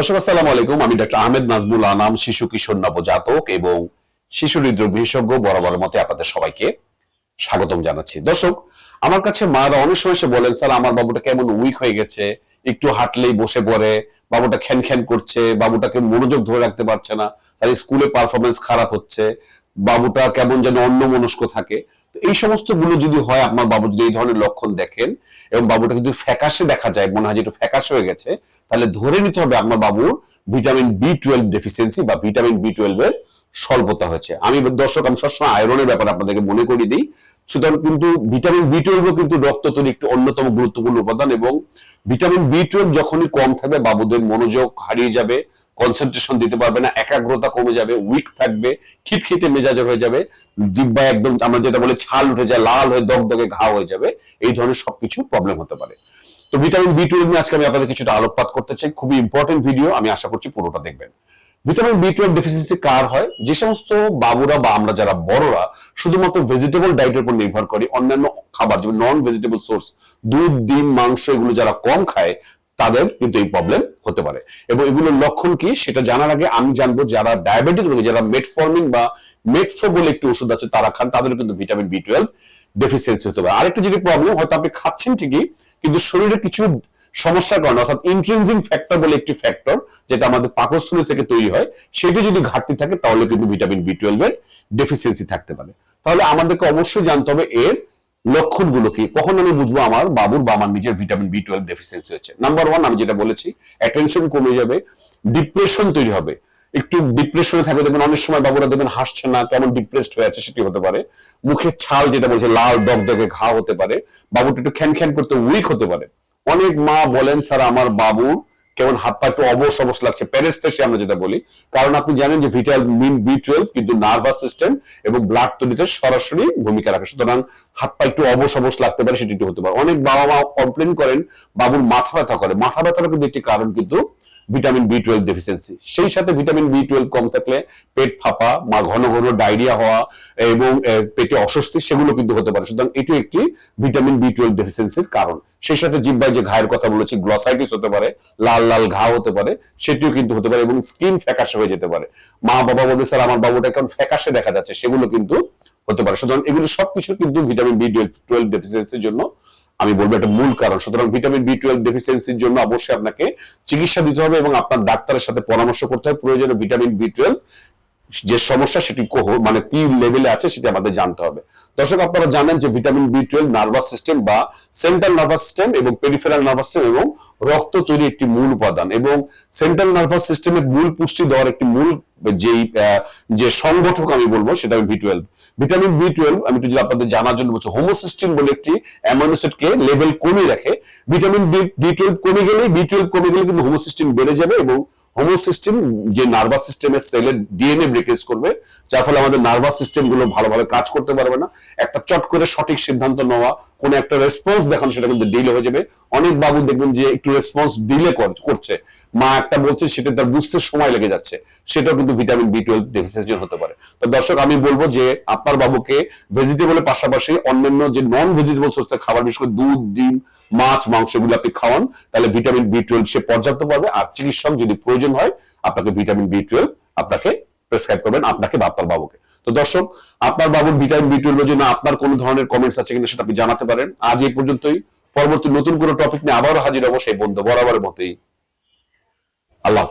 দর্শক, আসসালাম আলাইকুম। আমি ডক্টর আহমেদ নাজমুল আনাম, শিশু কিশোর নবজাতক এবং শিশু হৃদরোগ বিশেষজ্ঞ বরাবর মতে আপনাদের সবাইকে স্বাগতম জানাচ্ছি। দর্শক, আমার কাছে মারা অনেক সময় এসে বলেন, স্যার, আমার বাবুটা কেমন উইক হয়ে গেছে, একটু হাঁটলেই বসে পড়ে, বাবুটা খ্যান খ্যান করছে, বাবুটাকে মনোযোগ ধরে রাখতে পারছে না, স্যার, স্কুলে পারফরমেন্স খারাপ হচ্ছে, বাবুটা কেমন যেন অন্য মনস্ক থাকে। তো এই সমস্তগুলো যদি হয়, আপনার বাবু যদি এই ধরনের লক্ষণ দেখেন এবং বাবুটা যদি ফ্যাকাশে দেখা যায়, মনে হয় যে একটু ফ্যাকাশে হয়ে গেছে, তাহলে ধরে নিতে হবে আপনার বাবুর ভিটামিন বি টুয়েলভ ডেফিসিয়েন্সি বা ভিটামিন বি টুয়েলভ এর স্বল্পতা হয়েছে। আমি দর্শক, আমি সবসময় আয়রনের ব্যাপারে আপনাদেরকে মনে করিয়ে দিই। সুতরাং কিন্তু ভিটামিন বি টুয়েলভ কিন্তু রক্ত তৈরি একটি অন্যতম গুরুত্বপূর্ণ উপাদান এবং ভিটামিন বি টুয়েলভ যখনই কম থাকবে, বাবুদের মনোযোগ হারিয়ে যাবে কনসেন্ট্রেশন দিতে পারবে না, একাগ্রতা কমে যাবে উইক থাকবে, খিটখিটে মেজাজের হয়ে যাবে, জিব্বা একদম আমরা যেটা বলে ছাল উঠে যায়, লাল হয়ে দগদগে ঘা হয়ে যাবে, এই ধরনের সবকিছু প্রবলেম হতে পারে। তো ভিটামিন বি টুয়েলভ নিয়ে আজকে আমি আপনাদের কিছুটা আলোকপাত করতে চাই। খুবই ইম্পর্টেন্ট ভিডিও আমি আশা করছি পুরোটা দেখবেন। ভিটামিন বি টুয়েলভ ডেফিসিয়েন্সি কার হয়? যে সমস্ত বাবুরা বা আমরা যারা বড়রা শুধুমাত্র ভেজিটেবল ডায়েটের উপর নির্ভর করি, অন্যান্য খাবার যেমন নন ভেজিটেবল সোর্স দুধ, ডিম, মাংস, এগুলো যারা কম খায়, তাদের কিন্তু এই প্রবলেম হতে পারে। এবং এগুলোর লক্ষণ কি? সেটা জানার আগে আমি জানব যারা ডায়াবেটিক রোগী, যারা মেটফর্মিন বা মেটফো বলে একটি ওষুধ আছে তারা খান তাদের কিন্তু ভিটামিন বি টুয়েলভ ডেফিসিয়েন্সি হতে পারে। আরেকটা যেটি প্রবলেম হয়তো আপনি খাচ্ছেন ঠিকই, কিন্তু শরীরে কিছু সমস্যার কারণে অর্থাৎ ইন্ট্রিনজিং ফ্যাক্টর বলে একটি ফ্যাক্টর যেটা আমাদের পাকস্থলী থেকে তৈরি হয়, সেটি যদি ঘাটতি থাকে তাহলে কিন্তু ভিটামিন বি টুয়েলভ এর ডেফিসিয়েন্সি থাকতে পারে। তাহলে আমাদেরকে অবশ্যই জানতে হবে এর লক্ষণগুলো কি। কখন আমি বুঝব আমার বাবুর বা আমার নিজের ভিটামিন বি টুয়েলভ ডেফিসিয়েন্সি হয়েছে? নাম্বার ওয়ান আমি যেটা বলেছি অ্যাটেনশন কমে যাবে ডিপ্রেশন তৈরি হবে। একটু ডিপ্রেশনে থাকবে দেখবেন অনেক সময় বাবুরা দেখবেন হাসছে না, কেমন ডিপ্রেসড হয়ে আছে সেটি হতে পারে। মুখের ছাল যেটা বলছে, লাল, দগদগে ঘা হতে পারে। বাবুটা একটু খ্যান খ্যান করতে উইক হতে পারে। অনেক মা বলেন, স্যার, আমার বাবুর কেমন হাত পা একটু অবশ অবশ লাগছে। প্যারেস্তেসি আমরা যেটা বলি। কারণ আপনি জানেন যে ভিটামিন বি টুয়েলভ কিন্তু নার্ভাস সিস্টেম এবং ব্লাড তৈরিতে সরাসরি ভূমিকা রাখে। সুতরাং হাত পা একটু অবশ অবশ লাগতে পারে, সেটি হতে পারে। অনেক বাবা মা কমপ্লেন করেন, বাবুর মাথা ব্যথা করে। মাথা ব্যথারও কিন্তু একটি কারণ কিন্তু ভিটামিন বি টুয়েলভ ডেফিসিয়েন্সি সেই সাথে ভিটামিন বি টুয়েলভ কম থাকলে পেট ফাঁপা, মা ঘন ঘন ডায়রিয়া হওয়া এবং পেটে অস্বস্তি, সেগুলো কিন্তু হতে পারে। সুতরাং এটি একটি ভিটামিন বি টুয়েলভ ডেফিসিয়েন্সির কারণ। সেই সাথে জিব্বায় যে ঘায়ের কথা বলেছি গ্লসাইটিস হতে পারে, লাল লাল ঘা হতে পারে, সেটিও কিন্তু হতে পারে এবং স্কিন ফ্যাকাশে হয়ে যেতে পারে। মা বাবা বলবে, স্যার, আমার বাবুটা কেমন ফ্যাকাশে দেখা যাচ্ছে। সেগুলো কিন্তু হতে পারে। সুতরাং এগুলো সবকিছু কিন্তু ভিটামিন বি টুয়েলভ ডেফিসিয়েন্সির জন্য আমি বলব একটা মূল কারণ। সুতরাং ভিটামিন বি টুয়েলভ ডেফিসিয়েন্সির জন্য অবশ্যই আপনাকে চিকিৎসা দিতে হবে এবং আপনার ডাক্তারের সাথে পরামর্শ করতে হবে। প্রয়োজনে ভিটামিন বি টুয়েলভ যে সমস্যা সেটি মানে কি লেভেলে আছে সেটা আমাদের জানতে হবে। দর্শক, আপনারা জানেন যে vitamin B twelve nervous system বা সেন্ট্রাল নার্ভাস সিস্টেম এবং পেরিফেরাল নার্ভাস সিস্টেম এবং রক্ত তৈরি একটি মূল উপাদান এবং সেন্ট্রাল নার্ভাস সিস্টেমের মূল পুষ্টি দেওয়ার একটি মূল যেই যে সংগঠক আমি বলব সেটা B twelve vitamin B twelve আমি যদি আপনাদের জানার জন্য বলছি হোমোসিস্টিন বলে একটি অ্যামাইনোসিডকে লেভেল কমিয়ে রাখে। ভিটামিন বি বি টুয়েলভ কমে গেলে বি টুয়েলভ কমে গেলে কিন্তু হোমোসিস্টিন বেড়ে যাবে এবং হোমোসিস্টিন যে নার্ভাস সিস্টেমের সেলের ডিএনএ ব্রেকেজ করবে, যার ফলে আমাদের নার্ভাস সিস্টেমগুলো ভালোভাবে কাজ করতে পারবে না। একটা চট করে সঠিক সিদ্ধান্ত নেওয়া, কোনো একটা রেসপন্স দেখানো, সেটা কিন্তু ডিলে হয়ে যাবে। অনেক বাবু দেখবেন যে একটু রেসপন্স ডিলে করছে। মা একটা বলছে, সেটা তার বুঝতে সময় লেগে যাচ্ছে। সেটাও কিন্তু ভিটামিন বি টুয়েলভ ডেফিসিয়েন্সি হতে পারে। তো দর্শক, আমি বলব যে আপনার বাবুকে ভেজিটেবলের পাশাপাশি অন্যান্য যে নন ভেজিটেবল সোর্সের খাবার, বিশেষ করে দুধ, ডিম, মাছ, মাংস এগুলো আপনি খাওয়ান, তাহলে ভিটামিন বি টুয়েলভ সে পর্যাপ্ত পাবে। আর চিকিৎসক যদি প্রয়োজন হয়, আপনাকে ভিটামিন বি টুয়েলভ আপনাকে প্রেসক্রাইব করবেন আপনাকে বা আপনার বাবুকে। তো দর্শক, আপনার বাবুর ভিটামিন বি টুয়েলভের জন্য আপনার কোনো ধরনের কমেন্টস আছে কিনা সেটা আপনি জানাতে পারেন। আজ এই পর্যন্তই। পরবর্তী নতুন কোনো টপিক নিয়ে আবারও হাজির হব সেই বন্ধু বরাবরের মতোই। আল্লাহ।